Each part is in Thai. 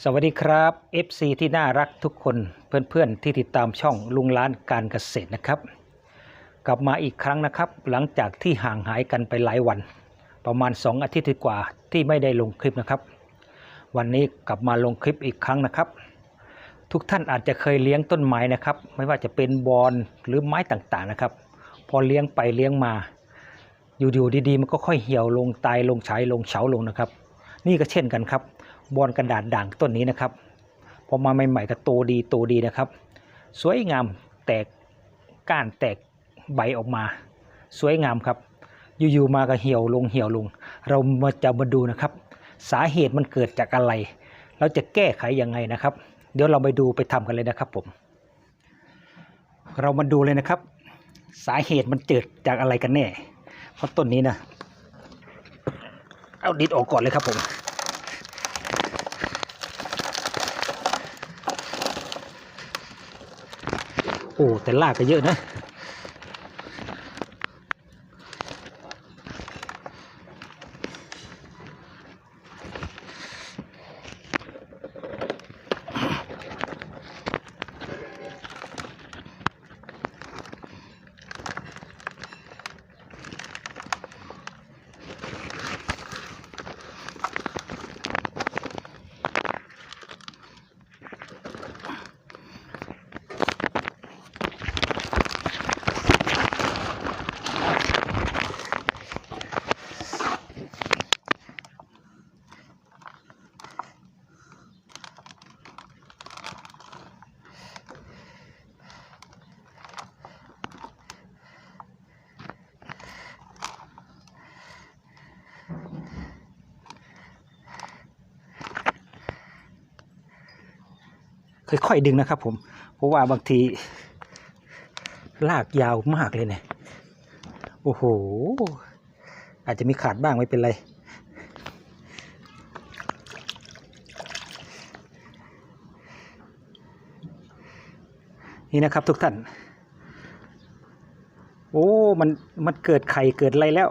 สวัสดีครับ FC ที่น่ารักทุกคนเพื่อนๆที่ติดตามช่องลุงล้านการเกษตรนะครับ กลับมาอีกครั้งนะครับ หลังจากที่ห่างหายกันไปหลายวัน ประมาณ 2 อาทิตย์กว่าที่ไม่ได้ลงคลิปนะครับ วันนี้กลับมาลงคลิปอีกครั้งนะครับ ทุกท่านอาจจะเคยเลี้ยงต้นไม้นะครับ ไม่ว่าจะเป็นบอนหรือไม้ต่างๆนะครับ พอเลี้ยงไปเลี้ยงมา อยู่ๆดีๆ มันก็ค่อยเหี่ยวลงตายลงฉายลงเฉาลงนะครับ นี่ก็เช่นกันครับบอนกระดาษด่างต้นนี้นะครับพอมาใหม่ๆก็โตดีโตดีนะครับ สวยงามแตกก้านแตกใบออกมา สวยงามครับ อยู่ๆมาก็เหี่ยวลงเหี่ยวลง เรามาจะมาดูนะครับ สาเหตุมันเกิดจากอะไร เราจะแก้ไขยังไงนะครับ เดี๋ยวเราไปดูไปทำกันเลยนะครับผม เรามาดูเลยนะครับ สาเหตุมันเกิดจากอะไรกันแน่เพราะต้นนี้นะเอาดิดออกก่อนเลยครับผม โอ้แต่ลากก็เยอะนะ ค่อยๆดึงนะครับ ผม เพราะว่าบางที ลากยาวมากเลยเนี่ย โอ้โห อาจจะมีขาดบ้างไม่เป็นไร นี่นะครับทุกท่าน โอ้ มัน มันเกิดไข่เกิดอะไรแล้ว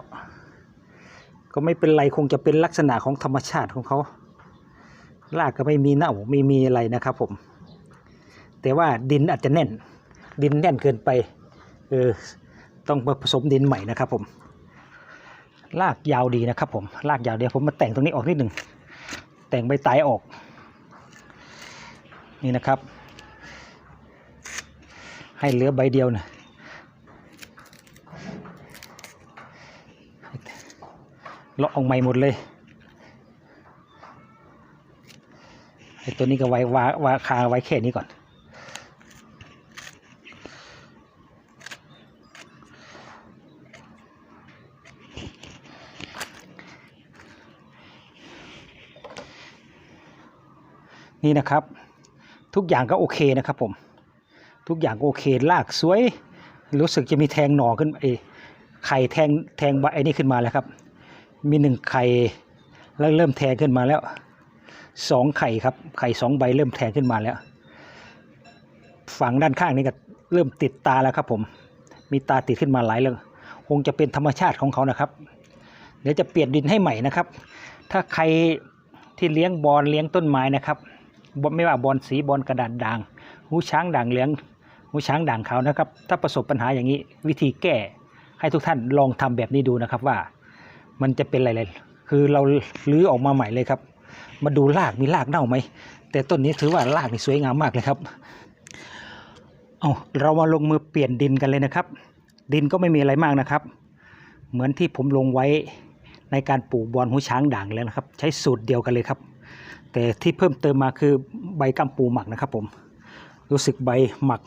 ก็ไม่เป็นไรคงจะเป็นลักษณะของธรรมชาติของเขารากก็ไม่มีเน่าไม่มีอะไรนะครับผม แต่ว่าดินอาจจะแน่น ดินแน่นเกินไปเออต้องมาผสมดินใหม่นะครับผมรากยาวดีนะครับผมรากยาวเดียวผมมาแต่งตรงนี้ออกนิดหนึ่งแต่งใบตายออก นี่นะครับ ให้เหลือใบเดียวนะเลาะออกใหม่หมดเลยไอ้ตัวนี้ก็ไว้วาวาคาไว้แค่นี้ก่อน นี่นะครับ ทุกอย่างก็โอเคนะครับผม ทุกอย่างโอเคลากสวย รู้สึกจะมีแทงหน่อขึ้นเอไข่แทงแทงใบไอ้นี่ขึ้นมาแล้วครับ มีหนึ่งไข่แล้วเริ่มแทงขึ้นมาแล้วสองไข่ครับ ไข่สองใบเริ่มแทงขึ้นมาแล้ว ฝั่งด้านข้างนี่ก็เริ่มติดตาแล้วครับผม มีตาติดขึ้นมาหลายเรื่องคงจะเป็นธรรมชาติของเขานะครับ เดี๋ยวจะเปลี่ยนดินให้ใหม่นะครับ ถ้าใครที่เลี้ยงบอลเลี้ยงต้นไม้นะครับ ไม่ว่าบอลสีบอลกระดาษด่างหูช้างด่างเหลืองหูช้างด่างขาวนะครับ ถ้าประสบปัญหาอย่างนี้วิธีแก้ให้ทุกท่านลองทำแบบนี้ดูนะครับว่ามันจะเป็นอะไรเลยคือเราลื้อออกมาใหม่เลยครับ มาดูรากมีรากเน่าไหม แต่ต้นนี้ถือว่ารากนี่สวยงามมากเลยครับ เอาเรามาลงมือเปลี่ยนดินกันเลยนะครับ ดินก็ไม่มีอะไรมากนะครับ เหมือนที่ผมลงไว้ในการปลูกบอลหูช้างด่างแล้วนะครับ ใช้สูตรเดียวกันเลยครับ แต่ที่เพิ่มเติมมาคือใบกัมปูหมักนะครับผมรู้สึกใบหมัก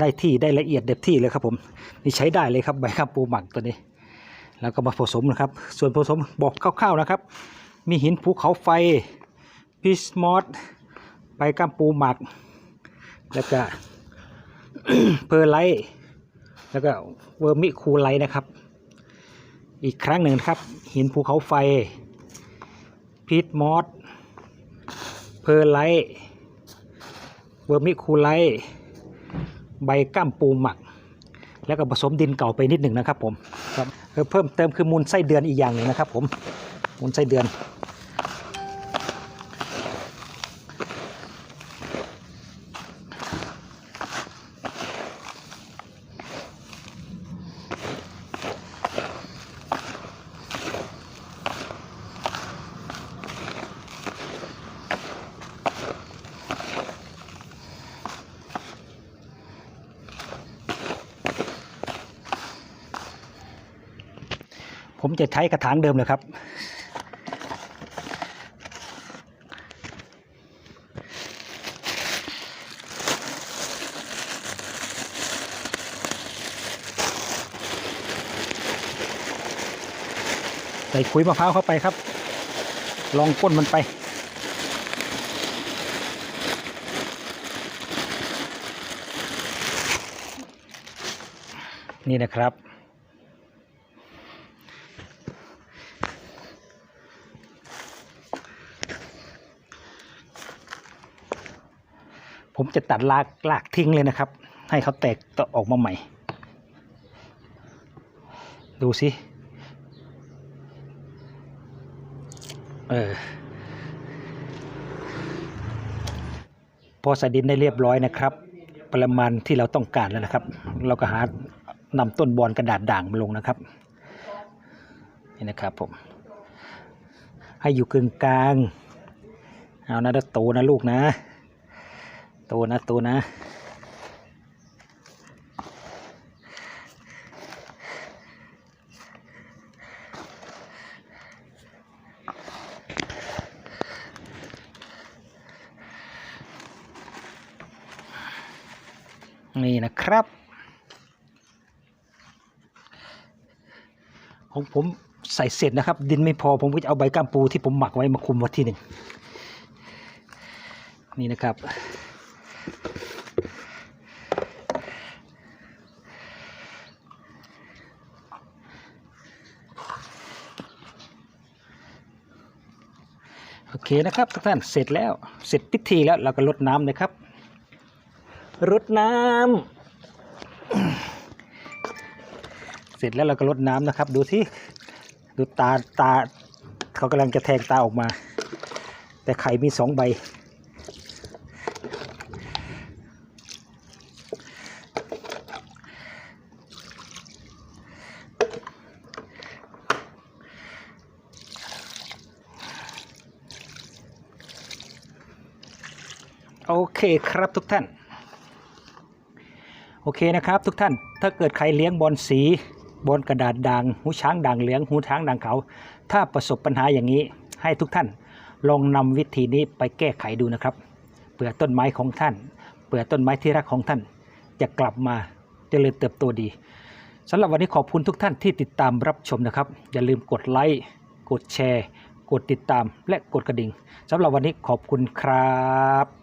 ได้ที่ได้ละเอียดเด็ดที่เลยครับผมนี่ใช้ได้เลยครับใบกัมปูหมักตัวนี้ แล้วก็มาผสมนะครับ ส่วนผสมบอกคร่าวๆนะครับ มีหินภูเขาไฟพิสมอสใบกัมปูหมัก แล้วก็เพอร์ไลท์แล้วก็เวอร์มิคูไลท์นะครับ อีกครั้งหนึ่งครับ หินภูเขาไฟพีทมอส เพอร์ไลท์เวอร์มิคูไลท์ใบก้ามปูหมัก แล้วก็ผสมดินเก่าไปนิดหนึ่งนะครับผมครับเออเพิ่มเติมคือมูลไส้เดือนอีกอย่างหนึ่งนะครับผมมูลไส้เดือน ผมจะใช้กระถางเดิมเลยครับ ใส่ขุยมะพร้าวเข้าไปครับ ลองก้นมันไปนี่นะครับ ผมจะตัดรากรากทิ้งเลยนะครับ ให้เขาแตกต่อออกมาใหม่ ดูสิเออพอใส่ดินได้เรียบร้อยนะครับ ประมาณที่เราต้องการแล้วนะครับ เราก็หานำต้นบอนกระดาษด่างมาลงนะครับนี่นะครับผม ให้อยู่กึ่งกลาง เอานะโตนะลูกนะ โตนะโตนะนี่นะครับ ของผมใส่เสร็จนะครับ ดินไม่พอผมก็จะเอาใบก้ามปูที่ผมหมักไว้มาคุมไว้ที่หนึ่งนี่นะครับ โอเคนะครับทุกท่านเสร็จแล้วเสร็จพิธีแล้วเราก็ลดน้ำนะครับรดน้ำเสร็จแล้วเราก็รดน้ำนะครับ ดูที่ดูตาตาเขากำลังจะแทงตาออกมา แต่ไข่มีสองใบ เคครับทุกท่าน โอเคนะครับทุกท่าน ถ้าเกิดใครเลี้ยงบอลสีบอลกระดาษด่างหูช้างด่างเหลืองหูช้างด่างเขา ถ้าประสบปัญหาอย่างนี้ให้ทุกท่านลองนำวิธีนี้ไปแก้ไขดูนะครับเปลือกต้นไม้ของท่านเปลือกต้นไม้ที่รักของท่าน จะกลับมาเจริญเติบโตดีสำหรับวันนี้ขอบคุณทุกท่านที่ติดตามรับชมนะครับ อย่าลืมกดไลค์กดแชร์ กดติดตามและกดกระดิ่งสำหรับวันนี้ขอบคุณครับ